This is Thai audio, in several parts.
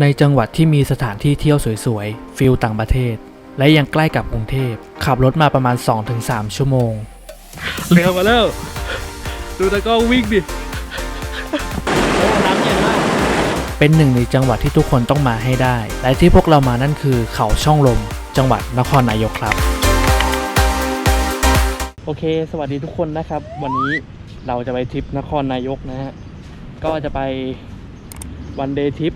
ในจังหวัดที่มีสถานที่เที่ยวสวยๆ ฟิลต่างประเทศ และยังใกล้กับกรุงเทพ ขับรถมาประมาณ 2-3 ชั่วโมง เร็วมาแล้ว ดูตะก้องวิ่งดิ โอ้น้ำเย็นมาก เป็นหนึ่งในจังหวัดที่ทุกคนต้องมาให้ได้ และที่พวกเรามานั่นคือเขาช่องลม จังหวัดนครนายกครับ โอเค สวัสดีทุกคนนะครับ วันนี้เราจะไปทริปนครนายกนะฮะ ก็จะไปวันเดย์ทริป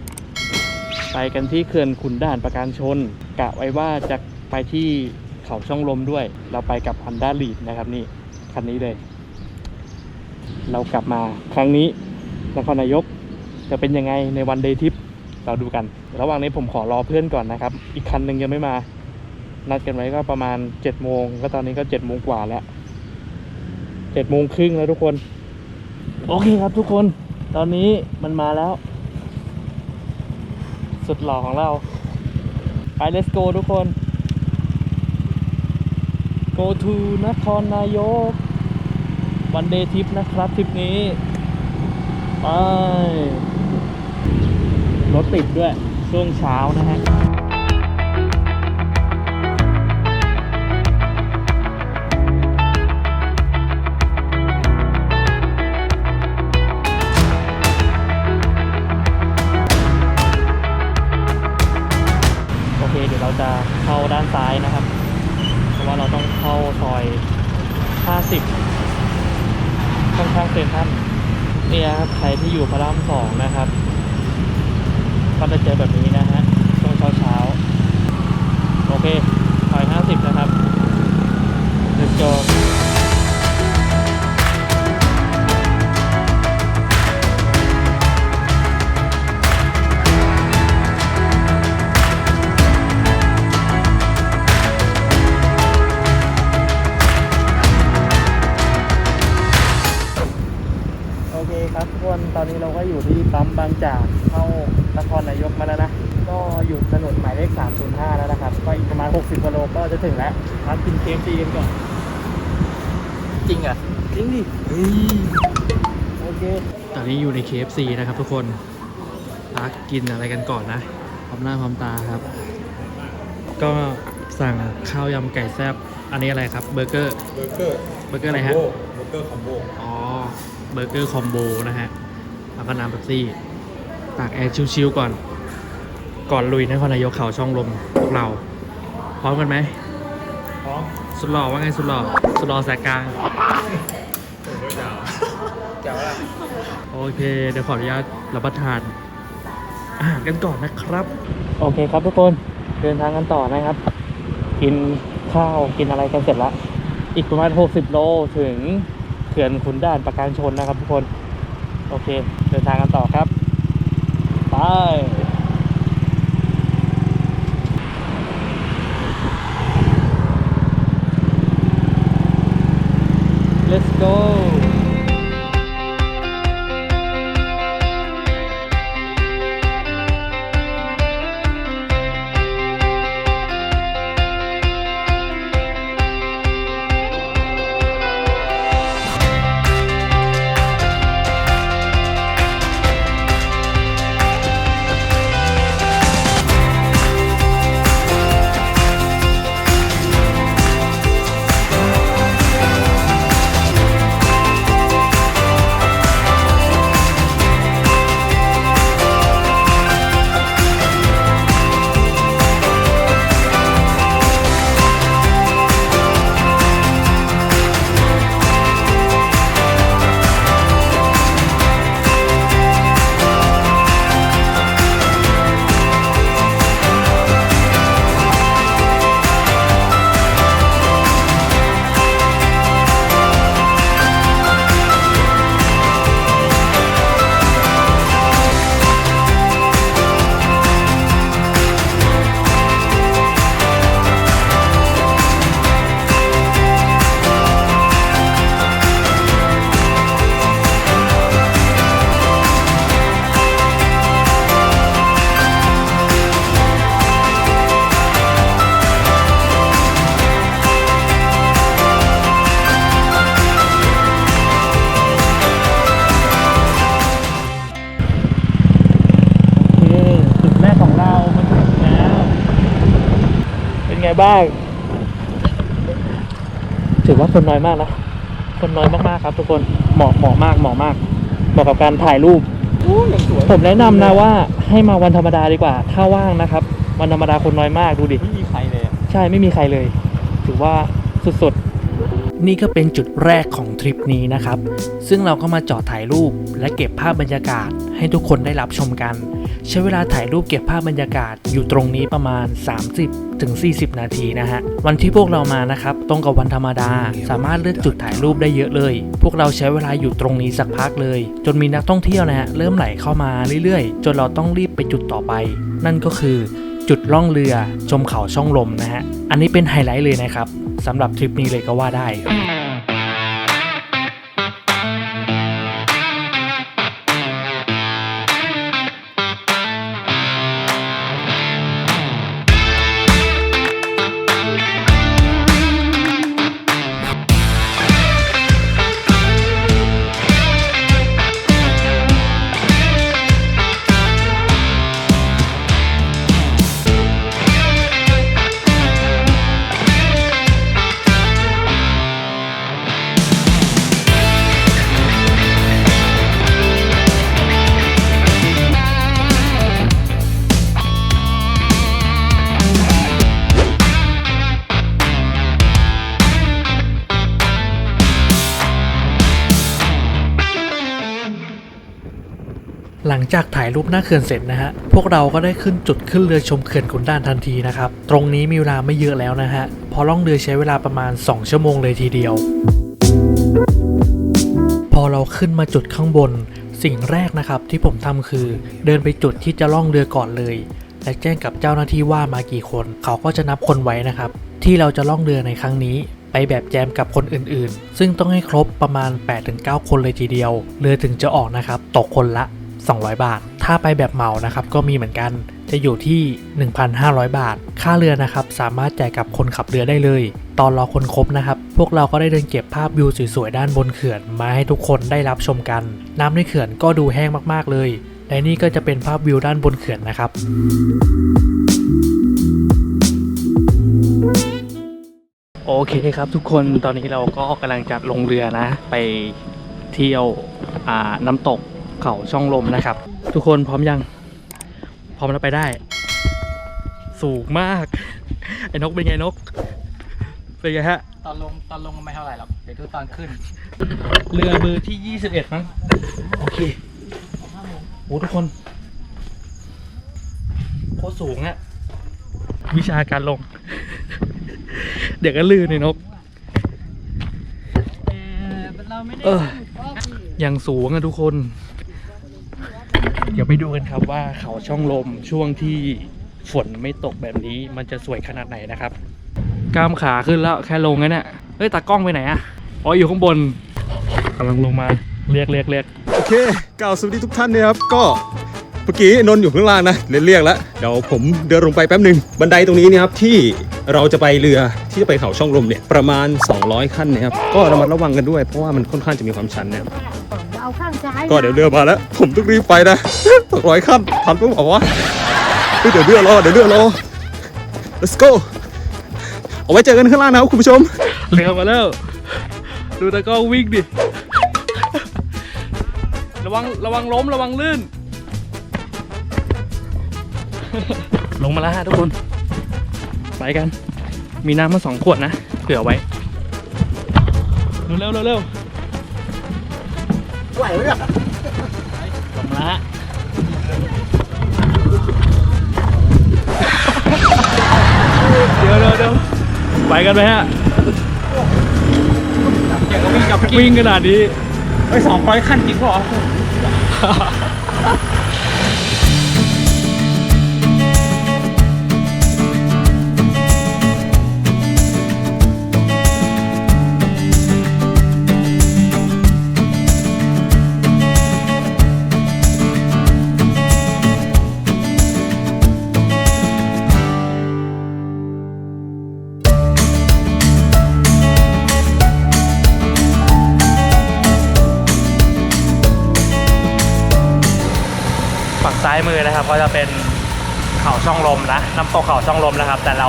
ไปกันที่เขื่อนขุนด่านประการชน กะไว้ว่าจะไปที่เขาช่องลมด้วย เราไปกับ Honda l e a d นะครับนี่คันนี้เลย เรากลับมาครั้งนี้นครนายกจะเป็นยังไงในวันเดย์ทริปเราดูกัน ระหว่างนี้ผมขอรอเพื่อนก่อนนะครับ อีกคันหนึ่งยังไม่มา นัดกันไว้ก็ประมาณ7จ็ดโมงก็ตอนนี้ก็7จ็ดโมงกว่าแล้วเจ็ดโมงครึ่งแล้วทุกคน โอเคครับทุกคน ตอนนี้มันมาแล้ว สุดหล่อของเรา ไป let's go ทุกคน go to นครนายก วันเดย์ทริปนะครับทริปนี้ ไป รถติดด้วยช่วงเช้านะฮะาด้านซ้ายนะครับ เพราะว่าเราต้องเข้าซอย 50 ค่อนข้างเซนทรันเนี่ยครับใครที่อยู่พระรามสองนะครับ ก็จะเจอแบบนี้นะฮะช่วงเช้าเช้าๆโอเคซอย 50 นะครับ let's go โอ ดิโอเค ตอนนี้อยู่ใน KFC นะครับทุกคนพักกินอะไรกันก่อนนะพร้อมหน้าพร้อมตาครับ ก็สั่งข้าวยำไก่แซบอันนี้อะไรครับเบอร์เกอร์เบอร์เกอร์เบอร์เกอร์อะไรฮะเบอร์เกอร์คอมโบอ๋อเบอร์เกอร์คอมโบนะฮะแล้วก็น้ำเป๊ปซี่ตากแอร์ชิวๆก่อน ก่อนลุยนครนายกเขาช่องลมพวกเรา พร้อมกันไหมพร้อมสุดหล่อว่าไงสุดหล่อสุดหล่อแสกกลาง เค เดี๋ยวขออนุญาตรับประทานอาหารกันก่อนนะครับ โอเคครับทุกคนเดินทางกันต่อนะครับ กินข้าวกินอะไรกันเสร็จแล้ว อีกประมาณ 60 โลถึงเขื่อนขุนด่านประการชนนะครับทุกคน โอเค เดินทางกันต่อครับ ไป let's go คนน้อยมากนะ คนน้อยมากๆครับ ทุกคนเหมาะเหมาะมากเหมาะมากเหมาะกับการถ่ายรูป ผมแนะนำนะว่าให้มาวันธรรมดาดีกว่า ถ้าว่างนะครับ วันธรรมดาคนน้อยมากดูดิ ไม่มีใครเลยอะใช่ไม่มีใครเลย ถือว่าสุดๆ นี่ก็เป็นจุดแรกของทริปนี้นะครับ ซึ่งเราก็มาจอดถ่ายรูปและเก็บภาพบรรยากาศให้ทุกคนได้รับชมกัน ใช้เวลาถ่ายรูปเก็บภาพบรรยากาศอยู่ตรงนี้ประมาณ 30ถึง40 นาทีนะฮะ วันที่พวกเรามานะครับตรงกับวันธรรมดา สามารถเลือกจุดถ่ายรูปได้เยอะเลย พวกเราใช้เวลาอยู่ตรงนี้สักพักเลย จนมีนักท่องเที่ยวนะฮะเริ่มไหลเข้ามาเรื่อยๆ จนเราต้องรีบไปจุดต่อไป นั่นก็คือจุดล่องเรือชมเขาช่องลมนะฮะ อันนี้เป็นไฮไลท์เลยนะครับสำหรับทริปนี้เลยก็ว่าได้ จากถ่ายรูปหน้าเขื่อนเสร็จนะฮะ พวกเราก็ได้ขึ้นจุดขึ้นเรือชมเขื่อนขุนด่านทันทีนะครับ ตรงนี้มีเวลาไม่เยอะแล้วนะฮะ พอล่องเรือใช้เวลาประมาณ 2 ชั่วโมงเลยทีเดียว พอเราขึ้นมาจุดข้างบน สิ่งแรกนะครับที่ผมทำคือ เดินไปจุดที่จะล่องเรือก่อนเลย และแจ้งกับเจ้าหน้าที่ว่ามากี่คน เขาก็จะนับคนไว้นะครับ ที่เราจะล่องเรือในครั้งนี้ไปแบบแจมกับคนอื่นๆ ซึ่งต้องให้ครบประมาณ 8-9 คนเลยทีเดียว เรือถึงจะออกนะครับ ตกคนละ 200 บาท ถ้าไปแบบเหมานะครับก็มีเหมือนกัน จะอยู่ที่ 1,500 บาท ค่าเรือนะครับสามารถจ่ายกับคนขับเรือได้เลย ตอนรอคนครบนะครับ พวกเราก็ได้เดินเก็บภาพวิวสวยๆด้านบนเขื่อนมาให้ทุกคนได้รับชมกัน น้ำในเขื่อนก็ดูแห้งมากๆเลย และนี่ก็จะเป็นภาพวิวด้านบนเขื่อนนะครับโอเคครับทุกคนตอนนี้เราก็กำลังจะลงเรือนะ ไปเที่ยวน้ำตก เขาช่องลมนะครับ ทุกคนพร้อมยัง พร้อมแล้วไปได้ สูงมาก ไอ้นกเป็นไงนก เป็นไงฮะ ตอนลงตอนลงไม่เท่าไหร่หรอก เดี๋ยวดูตอนขึ้น เรือเบอร์ที่ 21มั้งโอเคโอ้ทุกคนโคตรสูงอะวิชาการลง เดี๋ยวก็ลื่นเลยนกเราไม่ได้เอออย่างสูงอะทุกคน เดี๋ยวไปดูกันครับว่าเขาช่องลมช่วงที่ฝนไม่ตกแบบนี้มันจะสวยขนาดไหนนะครับกล้ามขาขึ้นแล้วแค่ลงนั่นแหละเฮ้ยตากล้องไปไหนอะอ๋ออยู่ข้างบนกำลังลงมาเรียกเรียกเรียกโอเคกล่าวสวัสดีทุกท่านนะครับก็เมื่อกี้นนท์อยู่ข้างล่างนะเรียกเรียกแล้วเดี๋ยวผมเดินลงไปแป๊บหนึ่งบันไดตรงนี้นะครับที่เราจะไปเรือที่จะไปเขาช่องลมเนี่ยประมาณ 200 ขั้นนะครับก็ระมัดระวังกันด้วยเพราะว่ามันค่อนข้างจะมีความชันนะครับ เอาข้างซ้ายก็เดี๋ยวเรือมาแล้ว ผมต้องรีบไปนะ200ขั้นทันปะบอกว่าวะเฮ้ยเดี๋ยวเรือรอเดี๋ยวเรือรอ let's go เอาไว้เจอกันข้างล่างนะครับคุณผู้ชม เรือมาแล้ว ดูตากล้องวิ่งดิ ระวังระวังล้มระวังลื่น ลงมาแล้วฮะทุกคน ไปกัน มีน้ำมาสองขวดนะ เผื่อไว้ เร็วเร็วเร็ว ไหวไหมเนี่ยลงมาแล้วฮะเดี๋ยวเดี๋ยวเดี๋ยวไปกันไหมฮะอย่างก็วิ่งกับวิ่งขนาดนี้ไอ้สองร้อยขั้นจริงเหรอ นะครับก็จะเป็นเขาช่องลมนะน้ำตกเขาช่องลมนะครับ แต่เรา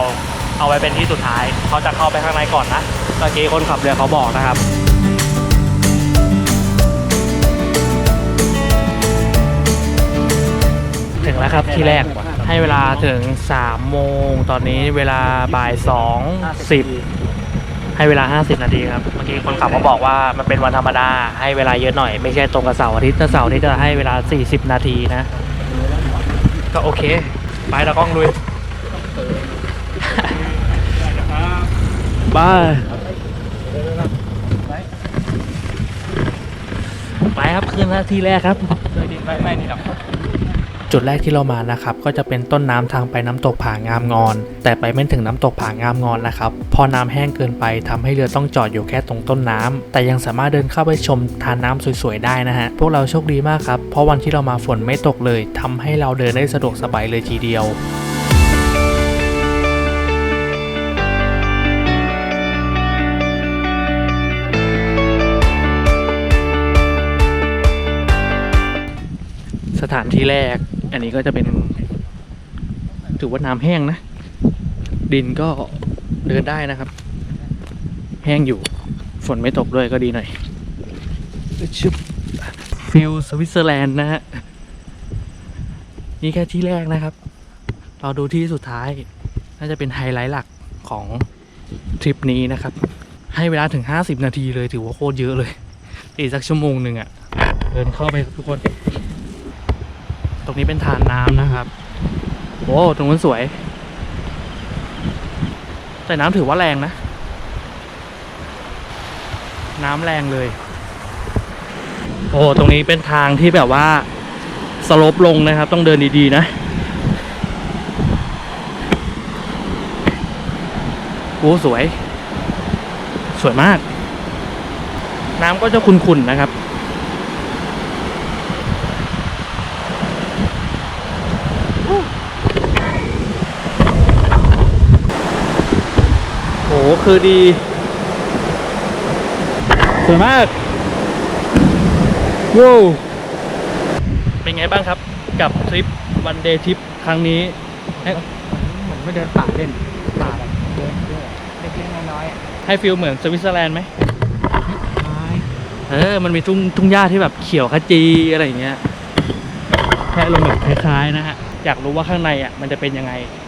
เอาไว้เป็นที่สุดท้ายเขาจะเข้าไปข้างในก่อนนะเมื่อกี้คนขับเรือเขาบอกนะครับถึงแล้วครับที่แรกให้เวลาถึง3โมงตอนนี้เวลาบ่าย2 10 ให้เวลา 50 นาทีครับเมื่อกี้คนขับเขาบอกว่ามันเป็นวันธรรมดาให้เวลาเยอะหน่อย ไม่ใช่ตรงกับเสาร์อาทิตย์ถ้าเสาร์อาทิตย์จะให้เวลา 40 นาทีนะ ก็โอเค ไปตากล้องลุยบายไปครับคืนนาทีแรกครับ ไม่ไม่นี่หรอก จุดแรกที่เรามานะครับก็จะเป็นต้นน้ำทางไปน้ำตกผางามงอน แต่ไปไม่ถึงน้ำตกผางามงอนนะครับพอน้ำแห้งเกินไปทำให้เรือต้องจอดอยู่แค่ตรงต้นน้ำแต่ยังสามารถเดินเข้าไปชมทานน้ำสวยๆได้นะฮะพวกเราโชคดีมากครับเพราะวันที่เรามาฝนไม่ตกเลยทำให้เราเดินได้สะดวกสบายเลยทีเดียวสถานที่แรก อันนี้ก็จะเป็นถือว่าน้ำแห้งนะ ดินก็เดินได้นะครับ แห้งอยู่ฝนไม่ตกด้วยก็ดีหน่อยชึบฟิลสวิตเซอร์แลนด์นะฮะนี่แค่ที่แรกนะครับ เราดูที่สุดท้าย น่าจะเป็นไฮไลท์หลักของทริปนี้นะครับ ให้เวลาถึง 50 นาทีเลยถือว่าโคตรเยอะเลย อีกสักชั่วโมงหนึ่งอะเดินเข้าไปทุกคน ตรงนี้เป็นทานน้ำนะครับโอ้ตรงนั้นสวย แต่น้ำถือว่าแรงนะ น้ำแรงเลย โอ้ตรงนี้เป็นทางที่แบบว่าสลบลงนะครับ ต้องเดินดีๆนะโอ้สวย สวยมาก น้ำก็จะขุ่นๆนะครับ คือดีสวยมากว้าวเป็นไงบ้างครับ กับทริปวันเดย์ทริปครั้งนี้ให้เหมือนไม่เดินป่าเล่นป่าแบบเดินเดินเล็กๆน้อยๆอะให้ฟิลเหมือนสวิตเซอร์แลนด์ไหมไม้เออ มันมีทุ่งทุ่งหญ้าที่แบบเขียวขจีอะไรอย่างเงี้ยแค่ลงแบบคล้ายๆนะฮะ อยากรู้ว่าข้างในอะมันจะเป็นยังไงเป็นป่า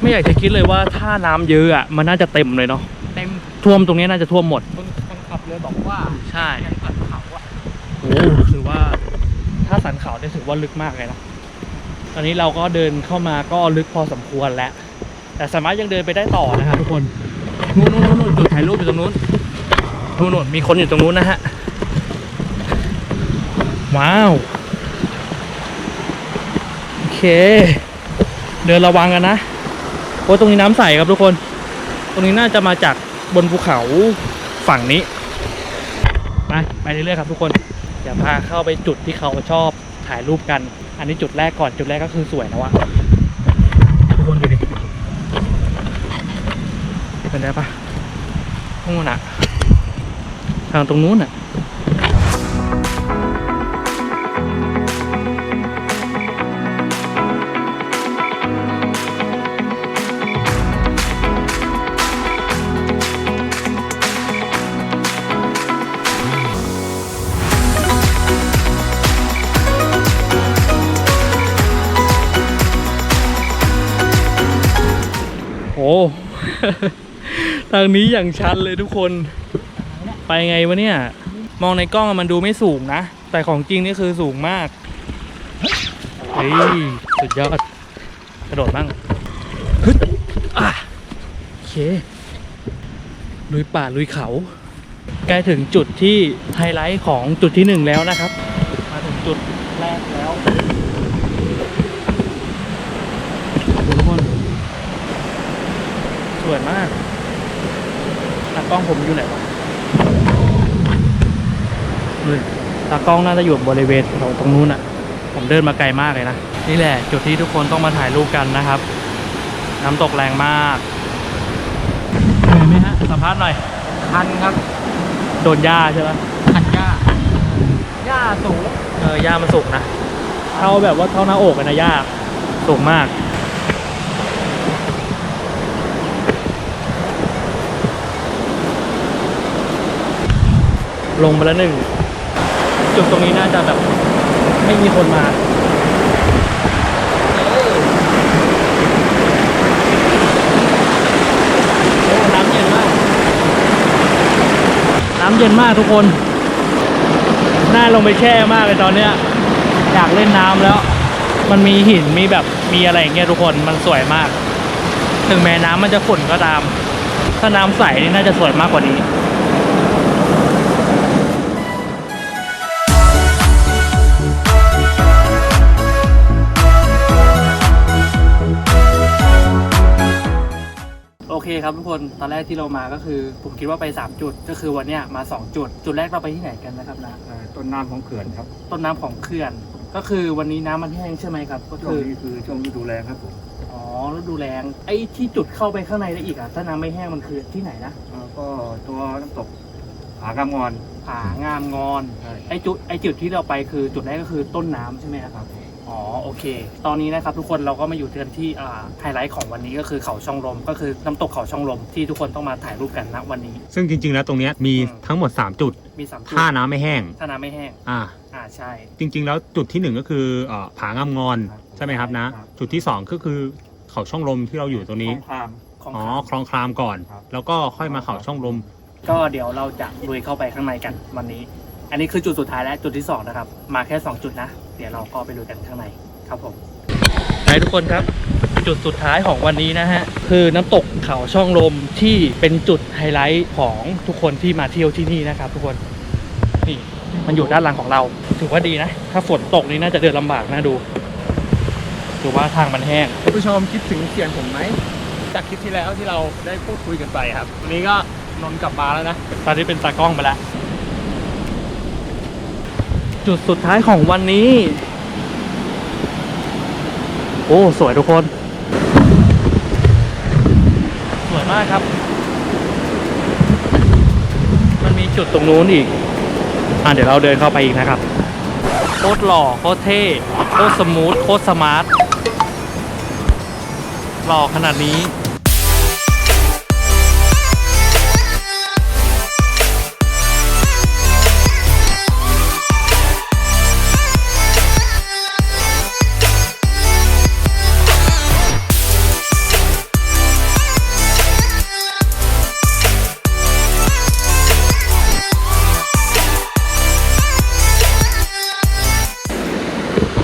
ไม่อยากจะคิดเลยว่าถ้าน้ำเยอะอะมันน่าจะเต็มเลยเนาะเต็มท่วมตรงนี้น่าจะท่วมหมด คนคนขับเรือบอกว่าใช่ยังตัดเขาอะโอ้ถือว่าถ้าสันเขาเนี่ยถือว่าลึกมากเลยนะตอนนี้เราก็เดินเข้ามาก็ลึกพอสมควรแล้ว แต่สามารถยังเดินไปได้ต่อนะครับทุกคนนู่นนู่นนู่นนู่นจุดถ่ายรูปอยู่ตรงนู้นนู่นนู่นมีคนอยู่ตรงนู้นนะฮะว้าวโอเค เดินระวังกันนะ โอ้ตรงนี้น้ำใสครับทุกคน ตรงนี้น่าจะมาจากบนภูเขาฝั่งนี้ไปไปเรื่อยๆครับทุกคนเดี๋ยวพาเข้าไปจุดที่เขาชอบถ่ายรูปกัน อันนี้จุดแรกก่อนจุดแรกก็คือสวยนะวะทุกคนดูดิเป็นได้ปะนู่นน่ะทางตรงนู้นน่ะ ทางนี้อย่างชันเลยทุกคน ไปไงวะเนี่ย มองในกล้องมันดูไม่สูงนะ แต่ของจริงนี่คือสูงมากเฮ้ยสุดยอด กระโดดบ้างฮึดอะโอเค ลุยป่าลุยเขา ใกล้ถึงจุดที่ไฮไลท์ของจุดที่หนึ่งแล้วนะครับ มาถึงจุดแรกแล้วดูทุกคน ส วยมากตากล้องผมอยู่ไหนวะดูดิตากล้องน่าจะอยู่บริเวณตรงตรงนู้นอะผมเดินมาไกลมากเลยนะ นี่แหละ จุดที่ทุกคนต้องมาถ่ายรูปกันนะครับ น้ำตกแรงมากเหนื่อยไหมฮะ สัมภาษณ์หน่อยคันครับ โดนหญ้าใช่ปะคันหญ้า หญ้าสูง เออ หญ้ามันสูงนะ เท่าแบบว่าเท่าหน้าอกเลยนะหญ้าสูงมาก ลงมาแล้วหนึ่ง จุดตรงนี้น่าจะแบบไม่มีคนมาโอ้น้ำเย็นมาก น้ำเย็นมากทุกคน น่าลงไปแช่มากเลยตอนเนี้ย อยากเล่นน้ำแล้ว มันมีหินมีแบบมีอะไรอย่างเงี้ยทุกคน มันสวยมาก ถึงแม้น้ำมันจะขุ่นก็ตาม ถ้าน้ำใสนี่น่าจะสวยมากกว่านี้ คครับทุกคนตอนแรกที่เรามาก็คือ ผมคิดว่าไป 3 จุด ก็คือวันเนี้ยมา 2 จุด จุดแรกเราไปที่ไหนกันนะครับนะเอ่อต้นน้ำของเขื่อนครับต้นน้ำของเขื่อน ก็คือวันนี้น้ำมันแห้งใช่ไหมครับ ก็ช่วงคือนี้คือช่วงฤดูแล้งครับผมอ๋อฤดูแล้งไอ้ที่จุดเข้าไปข้างในได้อีกอะถ้าน้ำไม่แห้งมันคือที่ไหนนะเอ่อก็ตัวน้ำตกผากำงอนผางามงอน ใช่ไอ้จุดไอ้จุดที่เราไปคือจุดแรกก็คือต้นน้ำใช่ไหมครับ อ๋อโอเค ตอนนี้นะครับทุกคนเราก็มาอยู่กันที่อ่าไฮไลท์ของวันนี้ก็คือเขาช่องลม ก็คือน้ำตกเขาช่องลมที่ทุกคนต้องมาถ่ายรูปกันนะวันนี้ ซึ่งจริงๆแล้วตรงเนี้ยมีอืมทั้งหมด 3 จุดมีสามจุดถ้าน้ำไม่แห้งถ้าน้ำไม่แห้งอ่าอ่าใช่ จริงๆ แล้วจุดที่หนึ่งก็คือเอ่อผางามงอนครับใช่ไหมครับนะ ครับ จุดที่สองก็คือเขาช่องลมที่เราอยู่ตรงนี้ของคราม ของอ๋อเขาคลองครามก่อน ครับ แล้วก็ค่อยมาเขาช่องลม ก็เดี๋ยวเราจะลุยเข้าไปข้างในกันวันนี้ อันนี้คือจุดสุดท้ายและจุดที่สองนะครับ มาแค่สองจุดนะ เดี๋ยวเราก็ไปดูกันข้างในครับผมไปทุกคนครับ จุดสุดท้ายของวันนี้นะฮะ คือน้ำตกเขาช่องลมที่เป็นจุดไฮไลท์ของทุกคนที่มาเที่ยวที่นี่นะครับ ทุกคนนี่มันอยู่ด้านหลังของเรา ถือว่าดีนะ ถ้าฝนตกนี่น่าจะเดินลำบากนะดูถือว่าทางมันแห้งคุณผู้ชมคิดถึงเสียงผมไหมจากคลิปที่แล้วที่เราได้พูดคุยกันไปครับ วันนี้ก็นนท์กลับมาแล้วนะ ตอนนี้เป็นตากล้องไปแล้ว จุดสุดท้ายของวันนี้ โอ้ สวยทุกคน สวยมากครับ มันมีจุดตรงนู้นอีก อะเดี๋ยวเราเดินเข้าไปอีกนะครับ โคตรหล่อ โคตรเท่ โคตรสมูท โคตรสมาร์ท หล่อขนาดนี้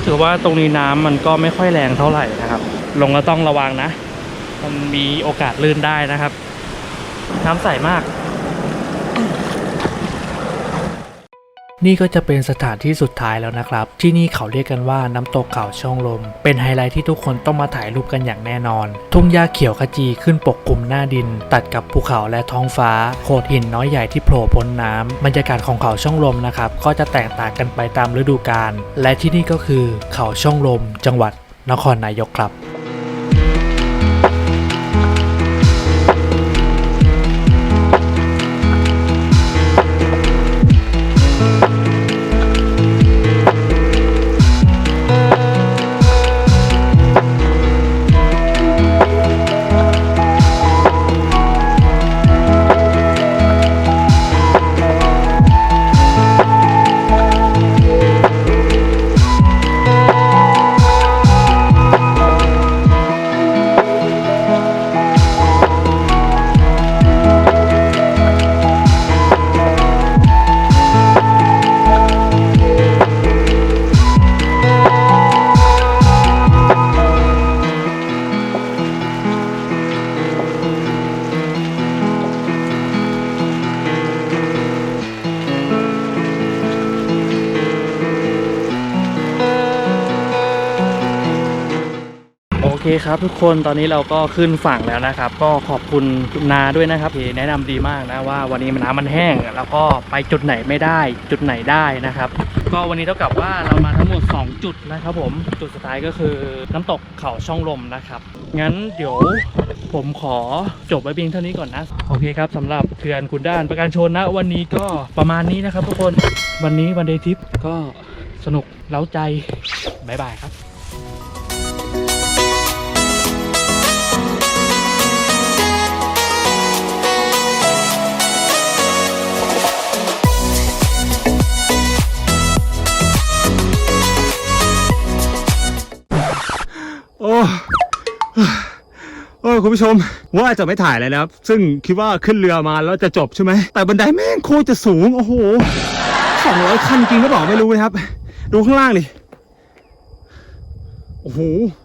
ถือว่าตรงนี้น้ำมันก็ไม่ค่อยแรงเท่าไหร่นะครับ ลงก็ต้องระวังนะ มันมีโอกาสลื่นได้นะครับ น้ำใสมาก นี่ก็จะเป็นสถานที่สุดท้ายแล้วนะครับ ที่นี่เขาเรียกกันว่าน้ำตกเขาช่องลม เป็นไฮไลท์ที่ทุกคนต้องมาถ่ายรูปกันอย่างแน่นอน ทุ่งหญ้าเขียวขจีขึ้นปกคลุมหน้าดิน ตัดกับภูเขาและท้องฟ้า โขดหินน้อยใหญ่ที่โผล่พ้นน้ำบรรยากาศของเขาช่องลมนะครับ ก็จะแตกต่างกันไปตามฤดูกาลและที่นี่ก็คือเขาช่องลม จังหวัดนครนายกครับ เคครับทุกคนตอนนี้เราก็ขึ้นฝั่งแล้วนะครับ ก็ขอบคุณนาด้วยนะครับที่แนะนำดีมากนะว่าวันนี้น้ำมันแห้ง แล้วก็ไปจุดไหนไม่ได้ จุดไหนได้นะครับ ก็วันนี้เท่ากับว่าเรามาทั้งหมด 2 จุดนะครับผมจุดสุดท้ายก็คือน้ำตกเขาช่องลมนะครับ งั้นเดี๋ยวผมขอจบไว้เพียงเท่านี้ก่อนนะ โอเคครับสำหรับเขื่อนขุนด่านประการชนนะวันนี้ก็ประมาณนี้นะครับทุกคนวันนี้วันเดย์ทิปก็สนุกเล้าใจบ๊ายบายครับ โอ้โอ้ยคุณผู้ชมว่าจะไม่ถ่ายเลยนะครับ ซึ่งคิดว่าขึ้นเรือมาแล้วจะจบใช่ไหม แต่บันไดแม่งโคตรจะสูง โอ้โหสองร้อยขั้นจริงก็บอกไม่รู้นะครับ ดูข้างล่างดิโอ้โห